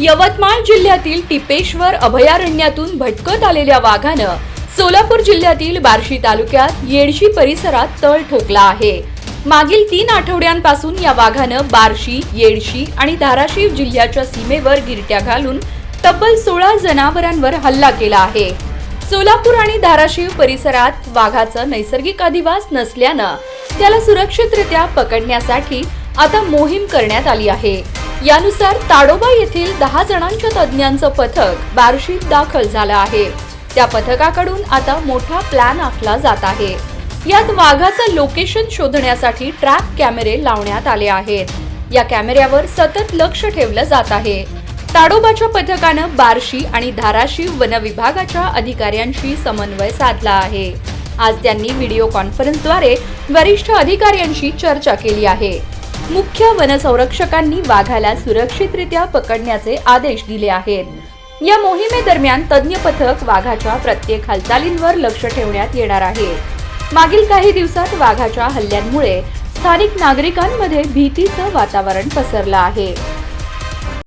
यवतमाळ जिल्ह्यातील टिपेश्वर अभयारण्यातून भटकत आलेल्या वाघानं सोलापूर जिल्ह्यातील बार्शी तालुक्यात येडशी परिसरात तळ ठोकला आहे. मागील तीन आठवड्यांपासून या वाघानं बार्शी येडशी आणि धाराशिव जिल्ह्याच्या सीमेवर गिरट्या घालून तब्बल सोळा जनावरांवर हल्ला केला आहे. सोलापूर आणि धाराशिव परिसरात वाघाचा नैसर्गिक अधिवास नसल्यानं त्याला सुरक्षितरित्या पकडण्यासाठी आता मोहीम करण्यात आली आहे. यानुसार ताडोबा येथील दहा जणांच्या तज्ज्ञांचं पथक बार्शीत दाखल झालं आहे. त्या पथकाकडून आता मोठा प्लॅन आखला जात आहे. यात वाघाचं लोकेशन शोधण्यासाठी ट्रॅप कॅमेरे लावण्यात आले आहेत. या कॅमेऱ्यावर सतत लक्ष ठेवलं जात आहे. ताडोबाच्या पथकानं बार्शी आणि धाराशिव वन विभागाच्या अधिकाऱ्यांशी समन्वय साधला आहे. आज त्यांनी व्हिडिओ कॉन्फरन्सद्वारे वरिष्ठ अधिकाऱ्यांशी चर्चा केली आहे. मुख्य वनसंरक्षकांनी वाघाला सुरक्षितरित्या पकडण्याचे आदेश दिले आहेत. या मोहिमेदरम्यान तज्ज्ञ पथक वाघाच्या प्रत्येक हालचालींवर लक्ष ठेवण्यात येणार आहे. मागील काही दिवसात वाघाच्या हल्ल्यांमुळे स्थानिक नागरिकांमध्ये भीतीचं वातावरण पसरलं आहे.